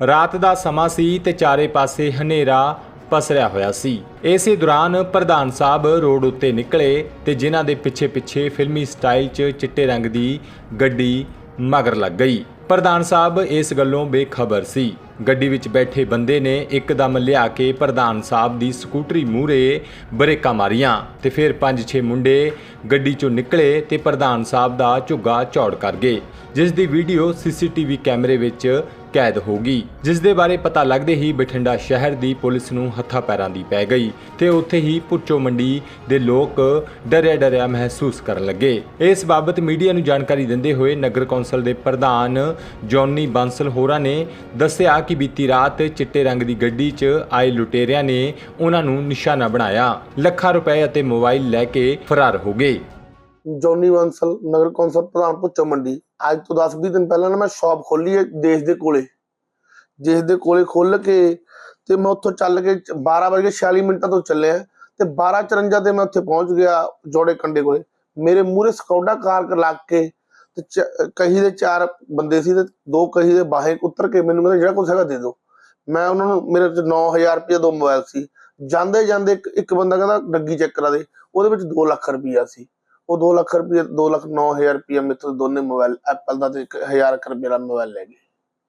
ਰਾਤ ਦਾ ਸਮਾਂ ਸੀ ਤੇ ਚਾਰੇ ਪਾਸੇ ਹਨੇਰਾ ਪਸਰਿਆ ਹੋਇਆ ਸੀ। ਇਸੇ ਦੌਰਾਨ ਪ੍ਰਧਾਨ ਸਾਹਿਬ ਰੋਡ ਉੱਤੇ ਨਿਕਲੇ ਤੇ ਜਿਨ੍ਹਾਂ ਦੇ ਪਿੱਛੇ ਪਿੱਛੇ ਫਿਲਮੀ ਸਟਾਈਲ 'ਚ ਚਿੱਟੇ ਰੰਗ ਦੀ ਗੱਡੀ ਮਗਰ ਲੱਗ ਗਈ। ਪ੍ਰਧਾਨ ਸਾਹਿਬ ਇਸ ਗੱਲੋਂ ਬੇਖਬਰ ਸੀ। ਗੱਡੀ ਵਿੱਚ ਬੈਠੇ ਬੰਦੇ ਨੇ ਇੱਕਦਮ ਲਿਆ ਕੇ ਪ੍ਰਧਾਨ ਸਾਹਿਬ ਦੀ ਸਕੂਟਰੀ ਮੂਹਰੇ ਬ੍ਰੇਕਾਂ ਮਾਰੀਆਂ ਤੇ ਫਿਰ ਪੰਜ ਛੇ ਮੁੰਡੇ ਗੱਡੀ ਚੋਂ ਨਿਕਲੇ ਤੇ ਪ੍ਰਧਾਨ ਸਾਹਿਬ ਦਾ ਝੁੱਗਾ ਝੌੜ ਕਰ ਗਏ, ਜਿਸ ਦੀ ਵੀਡੀਓ ਸੀਸੀਟੀਵੀ ਕੈਮਰੇ ਵਿੱਚ ਕੈਦ ਹੋ ਗਈ, ਜਿਸ ਦੇ ਬਾਰੇ ਪਤਾ ਲੱਗਦੇ ਹੀ ਬਠਿੰਡਾ ਸ਼ਹਿਰ ਦੀ ਪੁਲਿਸ ਨੂੰ ਹੱਥਾਂ ਪੈਰਾਂ ਦੀ ਪੈ ਗਈ ਤੇ ਉੱਥੇ ਹੀ ਪੁੱਚੋ ਮੰਡੀ ਦੇ ਲੋਕ ਡਰਿਆ ਡਰਿਆ ਮਹਿਸੂਸ ਕਰਨ ਲੱਗੇ। ਇਸ ਬਾਬਤ ਮੀਡੀਆ ਨੂੰ ਜਾਣਕਾਰੀ ਦਿੰਦੇ ਹੋਏ ਨਗਰ ਕੌਂਸਲ ਦੇ ਪ੍ਰਧਾਨ ਜੌਨੀ ਬਾਂਸਲ ਹੋਰਾਂ ਨੇ ਦੱਸਿਆ ਕਿ ਬੀਤੀ ਰਾਤ ਚਿੱਟੇ ਰੰਗ ਦੀ ਗੱਡੀ 'ਚ ਆਏ ਲੁਟੇਰਿਆਂ ਨੇ ਉਹਨਾਂ ਨੂੰ ਨਿਸ਼ਾਨਾ ਬਣਾਇਆ। ਲੱਖਾਂ ਰੁਪਏ ਅਤੇ ਮੋਬਾਈਲ ਲੈ ਕੇ ਫਰਾਰ ਹੋ ਗਏ। ਜੌਨੀ ਬਾਂਸਲ ਨਗਰ ਕੌਂਸਲ ਪ੍ਰਧਾਨ ਪੁੱਚੋ ਮੰਡੀ। ਅੱਜ ਤੋਂ 10-20 ਦਿਨ ਪਹਿਲਾਂ ਨਾ ਮੈਂ ਸ਼ਾਪ ਖੋਲੀ ਹੈ ਦੇਸ਼ ਦੇ ਕੋਲੇ। ਦੇਸ਼ ਦੇ ਕੋਲੇ ਖੋਲ ਕੇ ਤੇ ਮੈਂ ਉੱਥੋਂ ਚੱਲ ਕੇ 12:46 ਮਿੰਟਾਂ ਤੋਂ ਚੱਲਿਆ ਤੇ 12:54 ਤੇ ਮੈਂ ਉੱਥੇ ਪਹੁੰਚ ਗਿਆ ਜੋੜੇ ਕੰਡੇ ਕੋਲੇ। ਮੇਰੇ ਮੂਹਰੇ ਸਕੌਡਾ ਕਾਰ ਲੱਗ ਕੇ ਤੇ ਚ- ਕਹੀ ਦੇ ਚਾਰ ਬੰਦੇ ਸੀ ਤੇ ਦੋ ਕਹੀ ਦੇ ਬਾਹੇ ਉਤਰ ਕੇ ਮੈਨੂੰ ਕਹਿੰਦੇ, ਜਿਹੜਾ ਕੁਛ ਹੈਗਾ ਦੇ ਦਿਓ। ਮੈਂ ਉਹਨਾਂ ਨੂੰ, ਮੇਰੇ ਚ 9000 ਰੁਪਏ ਦੋ ਮੋਬਾਈਲ ਸੀ। ਜਾਂਦੇ ਜਾਂਦੇ ਇੱਕ- ਇੱਕ ਬੰਦਾ ਕਹਿੰਦਾ, ਡੱਗੀ ਚੈੱਕ ਕਰਾ ਦੇ। ਉਹਦੇ ਵਿੱਚ 2 ਲੱਖ ਰੁਪਈਆ ਸੀ। ਉਹ 2 ਲੱਖ ਰੁਪਏ 2 ਲੱਖ 9000 ਰੁਪਏ ਮੇਰੇ ਦੋਨੇ ਮੋਬਾਈਲ ਐਪਲ ਦਾ ਤੇ 1000 ਰੁਪਏ ਦਾ ਮੋਬਾਈਲ ਲੈ ਗਏ।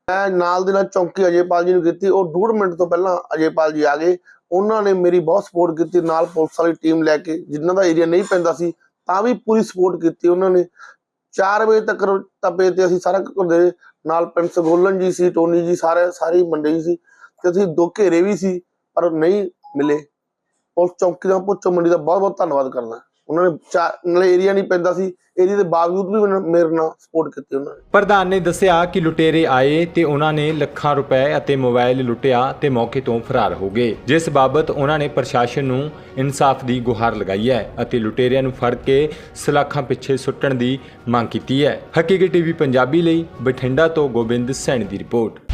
ਮੈਂ ਨਾਲ ਦੇ ਨਾਲ ਚੌਂਕੀ ਅਜੇਪਾਲ ਜੀ ਨੂੰ ਕੀਤੀ। ਉਹ ਡੂਢ ਮਿੰਟ ਤੋਂ ਪਹਿਲਾਂ ਅਜੇਪਾਲ ਜੀ ਆ ਗਏ। ਉਹਨਾਂ ਨੇ ਮੇਰੀ ਬਹੁਤ ਸਪੋਰਟ ਕੀਤੀ। ਨਾਲ ਪੁਲਿਸ ਵਾਲੀ ਟੀਮ ਲੈ ਕੇ ਜਿਨ੍ਹਾਂ ਦਾ ਏਰੀਆ ਨਹੀਂ ਪੈਂਦਾ ਸੀ, ਤਾਂ ਵੀ ਪੂਰੀ ਸਪੋਰਟ ਕੀਤੀ ਉਹਨਾਂ ਨੇ। 4 ਵਜੇ ਤੱਕ ਤਪੇ ਤੇ ਅਸੀਂ ਸਾਰਾ ਦੇ ਨਾਲ ਪ੍ਰਿੰਸ ਗੋਲਨ ਜੀ ਸੀ, ਟੋਨੀ ਜੀ, ਸਾਰੇ, ਸਾਰੀ ਮੰਡੀ ਸੀ। ਤੇ ਅਸੀਂ ਦੋ ਘੇਰੇ ਵੀ ਸੀ, ਪਰ ਨਹੀਂ ਮਿਲੇ। ਉਸ ਚੌਂਕੀ ਦਾ ਪੁੱਛੋ, ਮੰਡੀ ਦਾ ਬਹੁਤ ਬਹੁਤ ਧੰਨਵਾਦ ਕਰਦਾ। ਉਹਨਾਂ ਨੇ ਚਾ- ਨਾਲੇ ਏਰੀਆ ਨਹੀਂ ਪੈਂਦਾ ਸੀ ਏਰੀਆ ਦੇ ਬਾਵਜੂਦ ਵੀ ਮੈਨੂੰ- ਮੇਰੇ ਨਾਲ ਸਪੋਰਟ ਕੀਤੀ ਉਹਨਾਂ ਨੇ। ਪ੍ਰਧਾਨ ਨੇ ਦੱਸਿਆ ਕਿ ਲੁਟੇਰੇ ਆਏ ਤੇ ਉਹਨਾਂ ਨੇ ਲੱਖਾਂ ਰੁਪਏ ਅਤੇ ਮੋਬਾਈਲ ਲੁੱਟਿਆ ਤੇ ਮੌਕੇ ਤੋਂ ਫਰਾਰ ਹੋ ਗਏ। ਜਿਸ ਬਾਬਤ ਉਹਨਾਂ ਨੇ ਪ੍ਰਸ਼ਾਸਨ ਨੂੰ ਇਨਸਾਫ ਦੀ ਗੁਹਾਰ ਲਗਾਈ ਹੈ ਅਤੇ ਲੁਟੇਰਿਆਂ ਨੂੰ ਫੜ ਕੇ ਸਲਾਖਾਂ ਪਿੱਛੇ ਸੁੱਟਣ ਦੀ ਮੰਗ ਕੀਤੀ ਹੈ। ਹਕੀਕੀ ਟੀਵੀ ਪੰਜਾਬੀ ਲਈ ਬਠਿੰਡਾ ਤੋਂ ਗੋਬਿੰਦ ਸੈਣੀ ਦੀ ਰਿਪੋਰਟ।